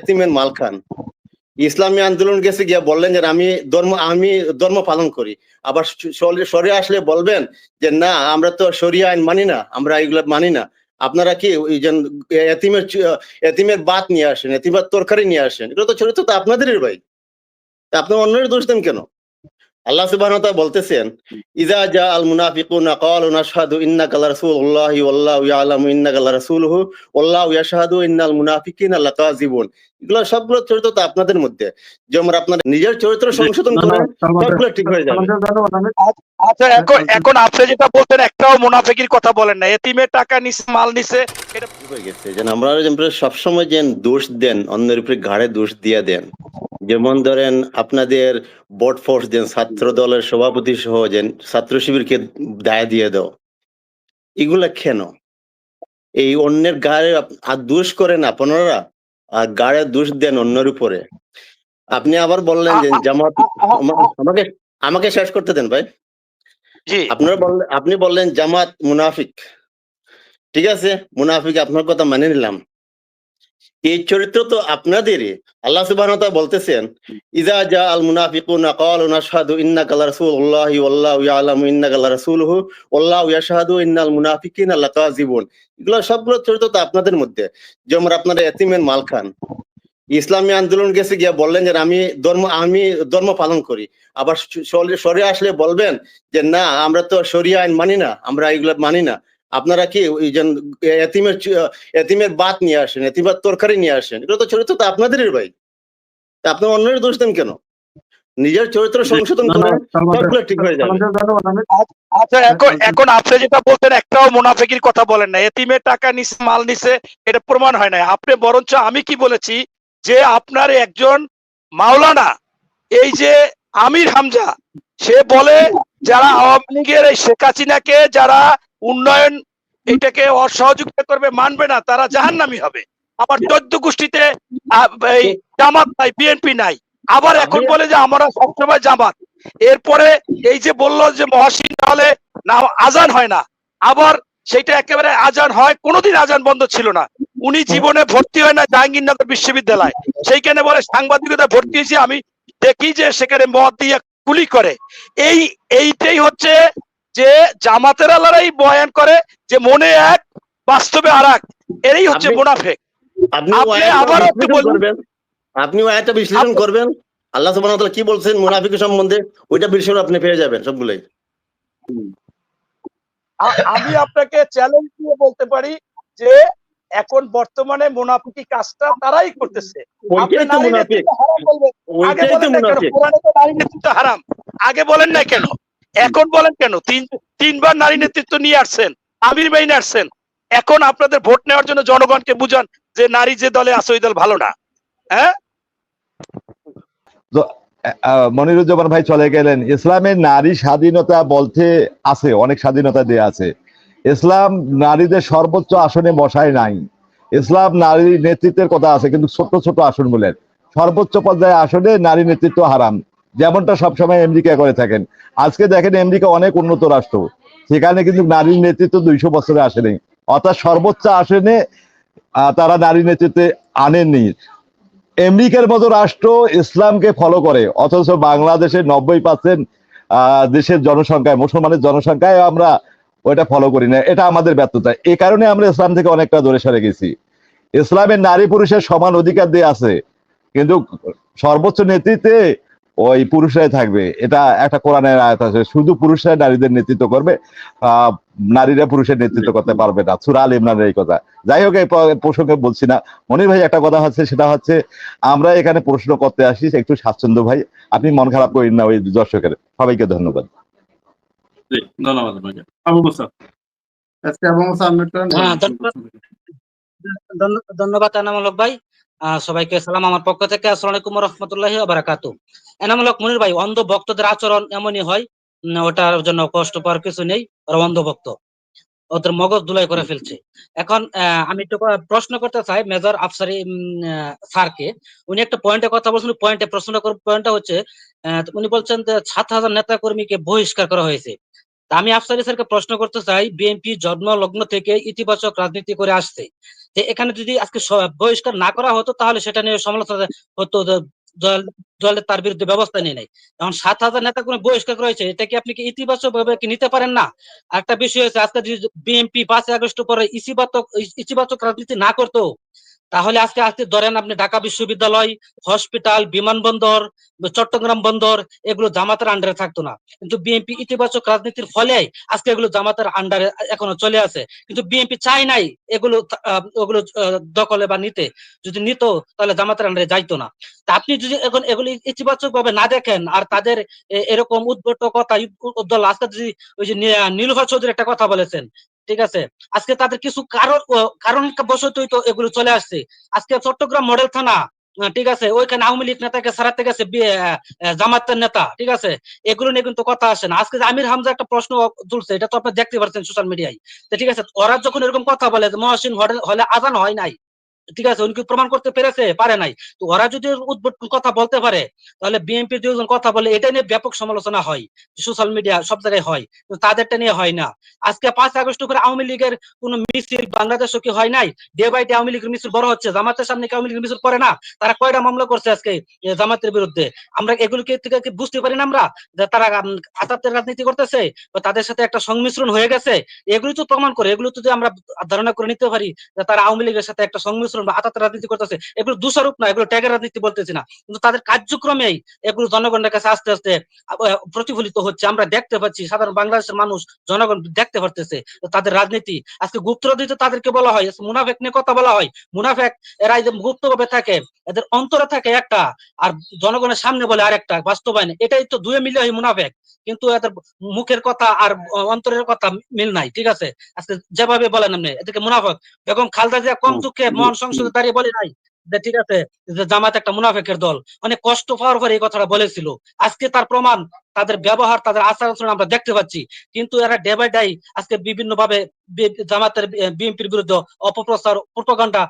এতিমের মাল খান ইসলামী আন্দোলন গেছে গিয়া বললেন যে, আমি ধর্ম আমি ধর্ম পালন করি। আবার সরে আসলে বলবেন যে, না, আমরা তো সরিয়া আইন মানি না, আমরা এগুলো মানি না। আপনারা কি এতিমের এতিমের বাত নিয়ে আসেন, এতিমের তরকারি নিয়ে আসেন? এগুলো তো ছোট তো আপনাদেরই ভাই। আপনার আপনি অন্যের দোষ দেন কেন? আল্লাহ সুবহানাহু ওয়া তাআলা বলতেছেন ইজা জা আল মুনাফিকুনা ক্বালু নাশহাদু ইন্নাকা লারাসূলুল্লাহি ওয়াল্লাহু ইয়ালামু ইন্নাকা লারাসূলুহু ওয়াল্লাহু ইয়াশহাদু ইন্নাল মুনাফিকিনা লাকাযিবুন। এগুলো সবগুলো চরিত্র তো আপনাদের মধ্যে। যেমন আপনার নিজের চরিত্র সংশোধন করেন সবগুলো ঠিক হয়ে যাবে। আচ্ছা এখন এখন আপনি যেটা বলতেন একটাও মুনাফিকির কথা বলেন না। এতিমের টাকা নিছে মাল নিছে এটা হয়ে গেছে। যেন আমরা সবসময় যেন দোষ দেন অন্যের উপরে ঘাড়ে দোষ দিয়ে দেন। যেমন ধরেন আপনাদের বোর্ড ফোর্স দেন ছাত্র দলের সভাপতি সহ যেন ছাত্র শিবিরকে দায় দিয়ে দাও এগুলা কেন? এই অন্যের আপ- আর দোষ করেন আপনারা? আর গায়ে দোষ দেন অন্যের উপরে। আপনি আবার বললেন যে জামাত আমাকে আমাকে শেষ করতে দেন ভাই। জি। আপনারা বললেন আপনি বললেন জামাত মুনাফিক। ঠিক আছে? মুনাফিক আপনার কথা মানে নিলাম। এই চরিত্র তো আপনাদেরই। আল্লাহ তাআলা বলতেছেন ইজা জা আল মুনাফিকুনা নাশহাদু ওয়াল্লাহু ইয়ালামু ওয়াল্লাহু ইয়াশহাদু লাকাযিবুন। এগুলো সবগুলো চরিত্র তো আপনাদের মধ্যে। যেমন আপনারা এতিমের মাল খান ইসলামী আন্দোলন গেছে গিয়া বললেন যে, আমি ধর্ম আমি ধর্ম পালন করি। আবার সরে আসলে বলবেন যে, না, আমরা তো সরিয়া আইন মানি না, আমরা এগুলো মানি না। আপনারা কি ওই যে এতিমের এতিমের বাত নিয়ে আসেন এতিমের তরকারি নিয়ে আসেন? এগুলো তো চরিত্র তো আপনাদেরই ভাই। তা আপনি অন্যের দোষ দেন কেন? নিজের চরিত্র সংশোধন করেন সবগুলো ঠিক হয়ে যাবে। আচ্ছা এখন এখন আপনি যেটা বলতেন একটাও মুনাফিকির কথা বলেন না এতিমের টাকা নিছে মাল নিছে এটা প্রমাণ হয় না আপনি বরঞ্চ আমি কি বলেছি যে আপনার একজন মাওলানা এই যে আমির হামজা সে বলে যারা আওয়ামী লীগের এই শেখ হাসিনাকে যারা উন্নয়ন এটাকে অসহযোগিতা করবে, মানবে না, তারা জাহান্নামী হবে। আবার চোদ্দ গোষ্ঠীতে জামাত নাই বিএনপি নাই। আবার এখন বলে যে আমরা সবসময় জামাত। এরপরে এই যে বলল যে মহাসিন, তাহলে না, আজান হয় না। আবার সেটা একেবারে আজান হয়, কোনোদিন আজান বন্ধ ছিল না। উনি জীবনে ভর্তি হয় না জাহাঙ্গীরনগর বিশ্ববিদ্যালয়। সেইখানে বলে সাংবাদিকতা ভর্তি হয়েছে, আমি দেখি যে সেখানে মদ দিয়ে গুলি করে। এই, এইটাই হচ্ছে যে জামাতের আলারাই বয়ান করে যে মনে এক বাস্তবে আর এক। এরই হচ্ছে মুনাফেক। আপনি আবার আপনি আয়াতটা বিশ্লেষণ করবেন? আল্লাহ সুবহানাহু ওয়া তাআলা কি বলছেন মুনাফিকের সম্বন্ধে? ওইটা বিশ্লেষণ আপনি পেয়ে যাবেন সবগুলোই। আমি আপনাকে চ্যালেঞ্জ দিয়ে বলতে পারি যে এখন বর্তমানে মুনাফিকি কাজটা তারাই করতেছে। মুনাফিক। হারাম। আগে বলেন না কেন? এখন বলেন কেন? তিন তিনবার নারী নেতৃত্ব নিয়ে আসছেন, আমির বাইন আসছেন। এখন আপনাদের ভোট নেওয়ার জন্য জনগণকে বুঝান যে নারী যে দলে আছে, ওই দল ভালো না। হ্যাঁ? মনিরুজ্জামান ভাই চলে গেলেন। ইসলামের নারী স্বাধীনতা বলতে আছে, অনেক স্বাধীনতা দেয়া আছে। ইসলাম নারীদের সর্বোচ্চ আসনে বসায় নাই। ইসলাম নারী নেতৃত্বের কথা আছে, কিন্তু ছোট ছোট আসন বলেন সর্বোচ্চ পর্যায়ে আসনে নারী নেতৃত্ব হারাম যেমনটা সবসময় আমেরিকা করে থাকেন। আজকে দেখেন আমেরিকা অনেক উন্নত রাষ্ট্র। সেখানে কিন্তু নারীর নেতৃত্ব দুইশো বছরে আসেনি। অর্থাৎ সর্বোচ্চ আসনে তারা নারী নেতৃত্বে আনেননি। আমেরিকার মতো রাষ্ট্র ইসলামকে ফলো করে, অথচ বাংলাদেশের নব্বই পার্সেন্ট দেশের জনসংখ্যায়, মুসলমানের জনসংখ্যায় আমরা ওইটা ফলো করি না। এটা আমাদের ব্যর্থতা। এই কারণে আমরা ইসলাম থেকে অনেকটা দূরে সরে গেছি। ইসলামের নারী পুরুষের সমান অধিকার দিয়ে আছে। কিন্তু সর্বোচ্চ নেতৃত্বে ওই পুরুষরাই থাকবে এটা একটা কোরআনের আয়াত আছে শুধু পুরুষরাই নারীদের নেতৃত্ব করবে আহ নারীরা পুরুষের নেতৃত্ব করতে পারবে না সুরা আল ইমরানের এই কথা যাই হোক এই প্রসঙ্গে বলছি না মনির ভাই একটা কথা হচ্ছে সেটা হচ্ছে আমরা এখানে প্রশ্ন করতে আসি একটু স্বাচ্ছন্দ্য ভাই আপনি মন খারাপ করেন না ওই দর্শকের সবাইকে ধন্যবাদ ধন্যবাদ আবু হ্যাঁ, ধন্যবাদ। ধন্য- ধন্যবাদ এনামূলক ভাই সবাইকে সালাম। আমার পক্ষ থেকে আসসালামু আলাইকুম রহমতুল্লাহি বারাকাতু এনামূলক মনির ভাই, অন্ধ ভক্তদের আচরণ এমনই হয় ওটার জন্য কষ্ট পাওয়ার কিছু নেই, ওরা অন্ধ ভক্ত। ওদের মগজ ধুলাই করে ফেলছে। এখন আমি একটু প্রশ্ন করতে চাই মেজর আফসারি স্যারকে। উনি একটা পয়েন্টে কথা বলছেন পয়েন্টে প্রশ্ন পয়েন্টটা হচ্ছে উনি বলছেন যে সাত হাজার নেতা কর্মীকে বহিষ্কার করা হয়েছে। আমি আফসারি স্যারকে প্রশ্ন করতে চাই বিএনপি জন্ম লগ্ন থেকে ইতিবাচক রাজনীতি করে আসছে। এখানে যদি আজকে বহিষ্কার না করা হতো, তাহলে সেটা নিয়ে সমালোচনা হতো, যে দল দলে তার বিরুদ্ধে ব্যবস্থা নিয়ে নেয় এখন সাত হাজার নেতা কোনো বহিষ্কার রয়েছে এটা কি আপনি কি ইতিবাচক ভাবে কি নিতে পারেন না? একটা বিষয় হচ্ছে, আজকে যদি বিএনপি পাঁচই আগস্ট পরে ইতিবাচক ইতিবাচক রাজনীতি না করতো তাহলে আজকে আজকে ধরেন আপনি ঢাকা বিশ্ববিদ্যালয়, হসপিটাল, বিমানবন্দর, চট্টগ্রাম বন্দর, এগুলো জামাতের আন্ডারে থাকতো না। কিন্তু বিএনপি ইতিবাচক রাজনীতির ফলে আজকে এগুলো জামাতের আন্ডারে এখনও চলে আছে। কিন্তু বিএনপি চাই নাই এগুলো ওগুলো দখলে বা নিতে। যদি নিত, তাহলে জামাতের আন্ডারে যাইতো না। তা আপনি যদি এখন এগুলি ইতিবাচক ভাবে না দেখেন, আর তাদের এরকম উদ্ভট কথা উদ্দল আজকে যদি ওই যে নী- নীলুফা চৌধুরী একটা কথা বলেছেন ঠিক আছে? আজকে তাদের কিছু কারণ কারণ তো এগুলো চলে আসছে। আজকে চট্টগ্রাম মডেল থানা ঠিক আছে? ওইখানে আওয়ামী লীগ নেতাকে সারাতে গেছে জামাতের নেতা, ঠিক আছে? এগুলো নিয়ে কিন্তু কথা আসে না। আজকে আমির হামজা একটা প্রশ্ন তুলছে, এটা তো আপনি দেখতে পাচ্ছেন সোশ্যাল মিডিয়ায়। ঠিক আছে? ওরা যখন এরকম কথা বলে মহাসিন হলে আজান হয় নাই ঠিক আছে, উনি কি প্রমাণ করতে পেরেছে? পারে নাই। তো ওরা যদি উদ্ভট কথা বলতে পারে, তাহলে বিএনপি দুজন কথা বলে, এটা নিয়ে ব্যাপক সমালোচনা হয়। সোশ্যাল মিডিয়া সব জায়গায় হয়। তাদেরটা নিয়ে হয় না। আজকে পাঁচ আগস্ট করে আওয়ামী লীগের কোন মিছিল বাংলাদেশও কি হয় নাই? ডে বাই ডে আওয়ামী লীগের মিছিল বড় হচ্ছে। জামাতের সামনে কি আওয়ামী লীগের মিছিল করে না? তারা কয়টা মামলা করছে আজকে জামাতের বিরুদ্ধে? আমরা এগুলোকে থেকে বুঝতে পারি না আমরা? যে তারা আতাতের রাজনীতি করতেছে বা তাদের সাথে একটা সংমিশ্রণ হয়ে গেছে? এগুলো তো প্রমাণ করে, এগুলো তো যদি আমরা ধারণা করে নিতে পারি যে তারা আওয়ামী লীগের সাথে একটা সংমিশ্রণ বা আতাতের রাজনীতি করতেছে এগুলো দোষারোপ না এগুলো ট্যাগের রাজনীতি বলতেছি না। কিন্তু তাদের কার্যক্রমেই এগুলো জনগণের কাছে আস্তে আস্তে প্রতিফলিত হচ্ছে। আমরা দেখতে পাচ্ছি সাধারণ বাংলাদেশের মানুষ জনগণ দেখতে পারতেছে তাদের রাজনীতি। আজকে গুপ্ত রাজনীতি তাদেরকে বলা হয় মুনাফেক নিয়ে কথা বলা হয়। মুনাফেক এরা গুপ্ত ভাবে থাকে এদের অন্তরে থাকে একটা আর জনগণের সামনে বলে আরেকটা বাস্তবায়ন। এটাই তো দুয়ে মিলে হয় মুনাফেক। কিন্তু এদের মুখের কথা আর অন্তরের কথা মিল নাই ঠিক আছে? আজকে যেভাবে বলেন আপনি এদেরকে মুনাফেক। বেগম খালদা জিয়া কম দুঃখে মহান দাঁড়িয়ে বলে নাই যে ঠিক আছে যে জামাত একটা মুনাফেকের দল। অনেক কষ্ট পাওয়ার পরে এই কথাটা বলেছিল। আজকে তার প্রমাণ তাদের ব্যবহার তাদের আচার আচরণ আমরা দেখতে পাচ্ছি। কিন্তু এরা ডে বাই ডাই আজকে বিভিন্ন ভাবে জামাতের বিএনপির বিরুদ্ধে অপপ্রচার প্রোপাগান্ডা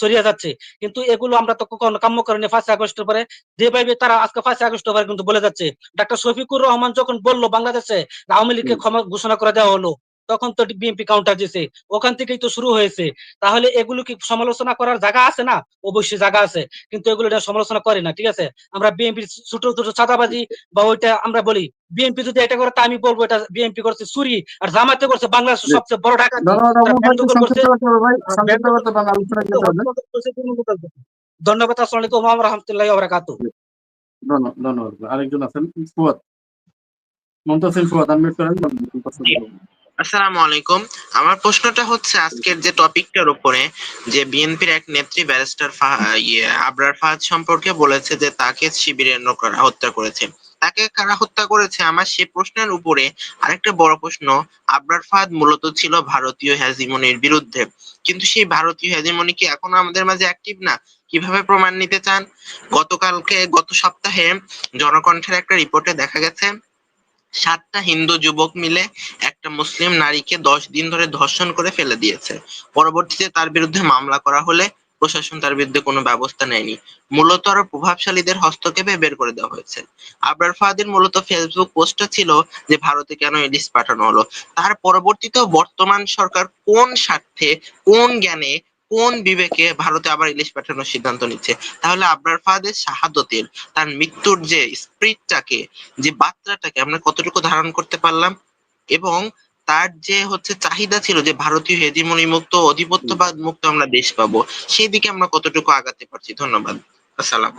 সরিয়ে যাচ্ছে। কিন্তু এগুলো আমরা তো কখনো কাম্য করিনি ফার্স্ট আগস্টের পরে। ডে বাই ডে তারা আজকে ফার্স্ট আগস্টের পরে কিন্তু বলে যাচ্ছে ডাক্তার শফিকুর রহমান যখন বলল বাংলাদেশে আওয়ামী লীগকে ক্ষমা ঘোষণা করে দেওয়া হলো তখন তো বিএনপি কাউন্টার দিয়েছে ওখান থেকেই তো শুরু হয়েছে। তাহলে এগুলো কি সমালোচনা করার জায়গা আছে না? অবশ্যই জায়গা আছে। কিন্তু এগুলো সমালোচনা করে না ঠিক আছে? আমরা বিএনপির ছোট ছোট চাঁদাবাজি বা ওইটা আমরা বলি বিএনপি যদি এটা করে তা আমি বলব এটা বিএনপি করছে চুরি আর জামাতে করছে বাংলাদেশের সবচেয়ে বড় ঢাকা ধন্যবাদ আসসালামু আলাইকুম ওয়া রাহমাতুল্লাহি ওয়া বারাকাতুহু। ধন্য- ধন্যবাদ। আরেকজন আছেন ফুয়াদ। মমতাজ ফুয়াদ আনমিউট করুন। আসসালামু আলাইকুম। আমার প্রশ্নটা হচ্ছে আজকের যে টপিকটার উপরে, যে বিএনপির এক নেত্রী ব্যারিস্টার ইয়ে আবরার ফাহাদ সম্পর্কে বলেছে যে তাকে হত্যা করেছে। তাকে কারা হত্যা করেছে? আমার সে প্রশ্নের উপরে আরেকটা বড় প্রশ্ন, আবরার ফাহাদ মূলত ছিল ভারতীয় বিরুদ্ধে। কিন্তু সেই ভারতীয় হ্যাজিমনি কি এখনও আমাদের মাঝে অ্যাক্টিভ না? কীভাবে প্রমাণ নিতে চান? গতকালকে, গত সপ্তাহে জনকণ্ঠের একটা রিপোর্টে দেখা গেছে, সাতটা হিন্দু যুবক মিলে একটা মুসলিম নারীকে দশ দিন ধরে ধর্ষণ করে ফেলে দিয়েছে। পরবর্তীতে তার বিরুদ্ধে মামলা করা হলে প্রশাসন তার বিরুদ্ধে কোনো ব্যবস্থা নেয়নি। মূলত আরও প্রভাবশালীদের হস্তক্ষেপে বের করে দেওয়া হয়েছে। আবরার ফাহাদের মূলত ফেসবুক পোস্টটা ছিল যে, ভারতে কেন ইলিশ পাঠানো হলো? তার পরবর্তীতেও বর্তমান সরকার কোন স্বার্থে, কোন জ্ঞানে, কোন বিবেকে ভারতে আবার ইলিশ পাঠানোর সিদ্ধান্ত নিচ্ছে? তাহলে আবরার ফাহাদের শাহাদতের, তার মৃত্যুর যে স্প্রিটটাকে যে বার্তাটাকে আমরা কতটুকু ধারণ করতে পারলাম এবং তার যে হচ্ছে চাহিদা ছিল যে ভারতীয় হেজিমনি মুক্ত, অধিপত্যবাদ মুক্ত আমরা দেশ পাবো, সেই দিকে আমরা কতটুকু আগাতে পারছি? ধন্যবাদ। আসসালাম